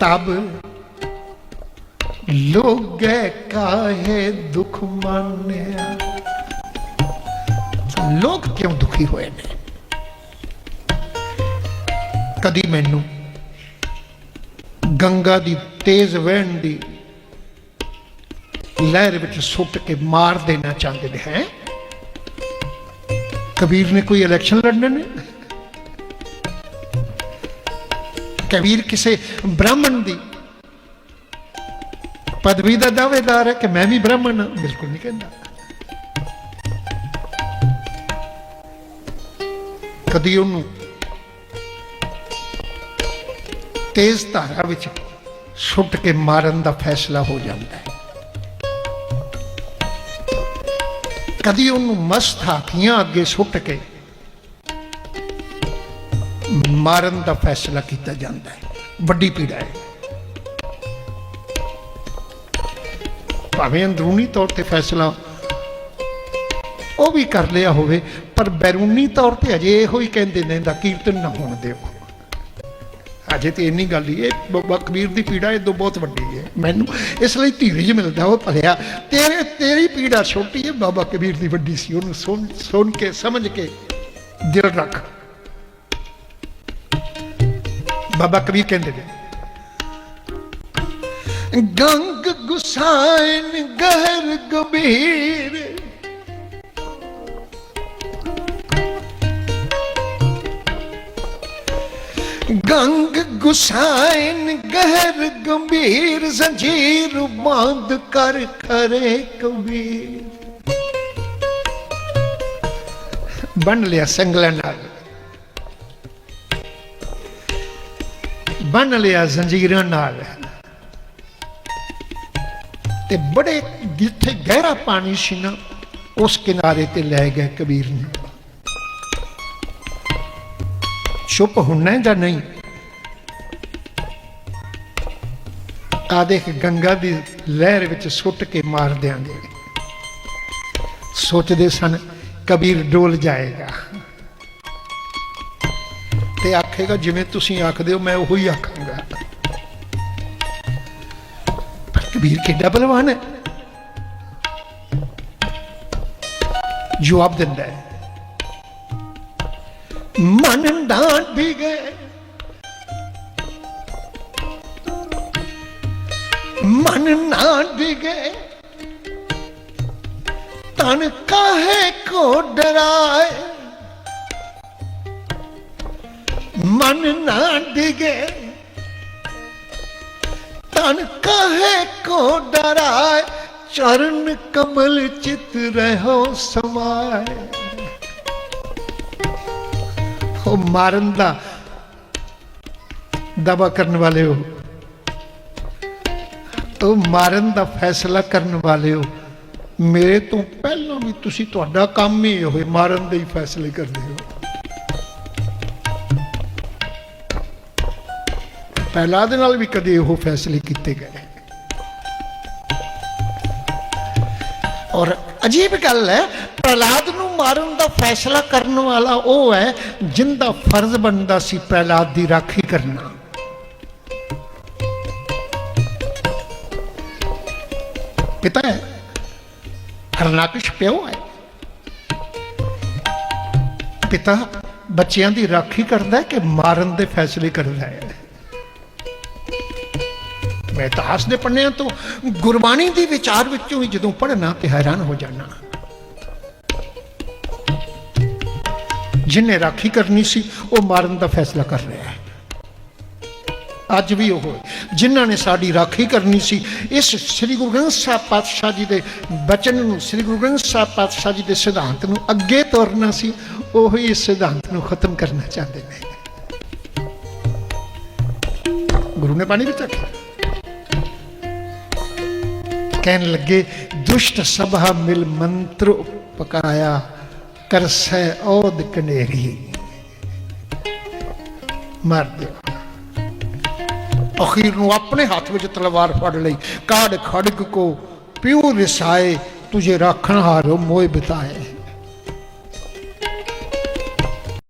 ਤਬ ਲੋਗੇ ਕਾਹੇ ਦੁਖ ਮਾਨਿਆ? ਲੋਕ ਕਿਉਂ ਦੁਖੀ ਹੋਏ ਨੇ? ਕਦੀ ਮੈਨੂੰ ਗੰਗਾ ਦੀ ਤੇਜ਼ ਵਹਿਣ ਦੀ ਲਹਿਰ ਵਿੱਚ ਸੁੱਟ ਕੇ ਮਾਰ ਦੇਣਾ ਚਾਹੁੰਦੇ ਨੇ, ਹੈ? ਕਬੀਰ ਨੇ ਕੋਈ ਇਲੈਕਸ਼ਨ ਲੜਨੇ ਨੇ? ਕਬੀਰ ਕਿਸੇ ਬ੍ਰਾਹਮਣ ਦੀ ਪਦਵੀ ਦਾ ਦਾਅਵੇਦਾਰ ਹੈ ਕਿ ਮੈਂ ਵੀ ਬ੍ਰਾਹਮਣ ਹਾਂ? ਬਿਲਕੁਲ ਨਹੀਂ ਕਹਿੰਦਾ। ਕਦੀ ਉਹਨੂੰ ਤੇਜ਼ ਧਾਰਾ ਵਿੱਚ ਸੁੱਟ ਕੇ ਮਾਰਨ ਦਾ ਫੈਸਲਾ ਹੋ ਜਾਂਦਾ ਹੈ। ਕਦੀ ਉਹਨੂੰ ਮਸਤ ਹਾਥੀਆਂ ਅੱਗੇ ਸੁੱਟ ਕੇ ਮਾਰਨ ਦਾ ਫੈਸਲਾ ਕੀਤਾ ਜਾਂਦਾ ਹੈ। ਵੱਡੀ ਪੀੜਾ ਹੈ। ਭਾਵੇਂ ਅੰਦਰੂਨੀ ਤੌਰ ਤੇ ਫੈਸਲਾ ਉਹ ਵੀ ਕਰ ਲਿਆ ਹੋਵੇ, ਪਰ ਬੈਰੂਨੀ ਤੌਰ ਤੇ ਅਜੇ ਇਹੋ ਹੀ ਕਹਿੰਦੇ ਨੇ ਦਾ ਕੀਰਤਨ ਨਾ ਹੋਣ ਦਿਓ। ਅਜੇ ਤੇ ਇੰਨੀ ਗੱਲ ਹੀ ਹੈ ਬਾਬਾ ਕਬੀਰ ਦੀ ਪੀੜਾ ਇਹ ਤੋਂ ਬਹੁਤ ਵੱਡੀ ਹੈ। ਮੈਨੂੰ ਇਸ ਲਈ ਧੀਰਜ ਮਿਲਦਾ ਉਹ ਭਲਿਆ, ਤੇਰੇ, ਤੇਰੀ ਪੀੜਾ ਛੋਟੀ ਹੈ, ਬਾਬਾ ਕਬੀਰ ਦੀ ਵੱਡੀ ਸੀ, ਉਹਨੂੰ ਸੁਣ ਸੁਣ ਕੇ, ਸਮਝ ਕੇ ਦਿਲ ਰੱਖ। बाबा कबीर कहते गंग गुसाइन गहर गंभीर। गंग गुसाइन गहर गंभीर, जंजीर बाँध कर करे कबीर बन लिया संगला नाग ਬੰਨ ਲਿਆ ਜ਼ੰਜੀਰਾਂ ਨਾਲ। ਤੇ ਬੜੇ ਜਿੱਥੇ ਗਹਿਰਾ ਪਾਣੀ ਸੀ ਨਾ, ਉਸ ਕਿਨਾਰੇ ਤੇ ਲੈ ਗਏ ਕਬੀਰ ਨੂੰ। ਚੁੱਪ ਹੁੰਨਾ ਜਾਂ ਨਹੀਂ? ਆ ਦੇਖ ਗੰਗਾ ਦੀ ਲਹਿਰ ਵਿੱਚ ਸੁੱਟ ਕੇ ਮਾਰ ਦਿਆਂਗੇ। ਸੋਚਦੇ ਸਨ ਕਬੀਰ ਡੋਲ ਜਾਏਗਾ। ਤੇ ਆਖੇਗਾ, ਜਿਵੇਂ ਤੁਸੀਂ ਆਖਦੇ ਹੋ, ਮੈਂ ਉਹੋ ਹੀ ਆਖਾਂਗਾ। ਕਬੀਰ ਕਿੱਡਾ ਬਲਵਾਨ ਹੈ। ਜਵਾਬ ਦਿੰਦਾ ਹੈ ਮਨ ਡਾਂਟ ਵੀ ਗਏ। ਮਨ ਨਾ ਡਿਗੇ ਤਨ ਕਾਹੇ ਕੋ ਡਰਾਏ। ਮਨ ਨਾ ਡਿਗੇ। ਤਨ ਕਹੇ ਕੋ ਡਰਾਏ, ਚਰਨ ਕਮਲ ਚਿਤ ਰਹੋ ਸਮਾਏ। ਹੋ ਮਾਰਨ ਦਾ ਦਵਾ ਕਰਨ ਵਾਲੇ ਹੋ। ਤੋ ਮਾਰਨ ਦਾ ਫੈਸਲਾ ਕਰਨ ਵਾਲੇ ਹੋ। ਮੇਰੇ ਤੋਂ ਪਹਿਲਾਂ ਵੀ ਤੁਸੀਂ ਤੁਹਾਡਾ ਕੰਮ ਹੀ ਹੋਏ ਮਾਰਨ ਦੇ ਹੀ ਫੈਸਲੇ ਕਰਦੇ ਹੋ। ਪਹਿਲਾ ਦੇ ਨਾਲ ਵੀ ਕਦੇ ਉਹ ਫੈਸਲੇ ਕੀਤੇ ਗਏ ਔਰ ਅਜੀਬ ਗੱਲ ਹੈ, ਪ੍ਰਹਲਾਦ ਨੂੰ ਮਾਰਨ ਦਾ ਫੈਸਲਾ ਕਰਨ ਵਾਲਾ ਉਹ ਹੈ ਜਿੰਦਾ ਫਰਜ਼ ਬਣਦਾ ਸੀ ਪ੍ਰਹਲਾਦ ਦੀ ਰਾਖੀ ਕਰਨਾ। ਪਿਤਾ ਹੈ ਹਰਨਾਕਸ਼ ਪਿਓ ਹੈ। ਪਿਤਾ ਬੱਚਿਆਂ ਦੀ ਰਾਖੀ ਕਰਦਾ ਹੈ ਕਿ ਮਾਰਨ ਦੇ ਫੈਸਲੇ ਕਰਦਾ ਹੈ? ਮੈਂ ਇਤਿਹਾਸ ਦੇ ਪੰਨਿਆਂ ਤੋਂ ਗੁਰਬਾਣੀ ਦੀ ਵਿਚਾਰ ਵਿੱਚੋਂ ਹੀ ਜਦੋਂ ਪੜ੍ਹਨਾ ਤੇ ਹੈਰਾਨ ਹੋ ਜਾਣਾ ਜਿਨੇ ਰਾਖੀ ਕਰਨੀ ਸੀ, ਉਹ ਮਾਰਨ ਦਾ ਫੈਸਲਾ ਕਰ ਰਿਹਾ ਹੈ। ਅੱਜ ਵੀ ਉਹ ਜਿਨ੍ਹਾਂ ਨੇ ਸਾਡੀ ਰਾਖੀ ਕਰਨੀ ਸੀ, ਇਸ ਸ੍ਰੀ ਗੁਰੂ ਗ੍ਰੰਥ ਸਾਹਿਬ ਪਾਤਸ਼ਾਹ ਜੀ ਦੇ ਬਚਨ ਨੂੰ, ਸ੍ਰੀ ਗੁਰੂ ਗ੍ਰੰਥ ਸਾਹਿਬ ਪਾਤਸ਼ਾਹ ਜੀ ਦੇ ਸਿਧਾਂਤ ਨੂੰ ਅੱਗੇ ਤੋਰਨਾ ਸੀ, ਉਹੀ ਇਸ ਸਿਧਾਂਤ ਨੂੰ ਖਤਮ ਕਰਨਾ ਚਾਹੁੰਦੇ ਨੇ। ਗੁਰੂ ਨੇ ਪਾਣੀ ਵਿੱਚ ਆਖਿਆ ਕਹਿਣ ਲੱਗੇ, ਦੁਸ਼ਟ ਸਭਾ ਮਿਲ ਮੰਤਰ ਪਕਾਇਆ ਕਰਸੈ ਔਦ ਕਨੇਰੀ। ਮਾਰ ਦਿਓ। ਅਖੀਰ ਨੂੰ ਆਪਣੇ ਹੱਥ ਵਿੱਚ ਤਲਵਾਰ ਫੜ ਲਈ। ਕਾੜ ਖੜਗ ਕੋ ਪਿਉ ਰਿਸਾਏ ਤੁਝੇ ਰੱਖਣ ਹਾਰੋ ਮੋਏ ਬਿਤਾਏ।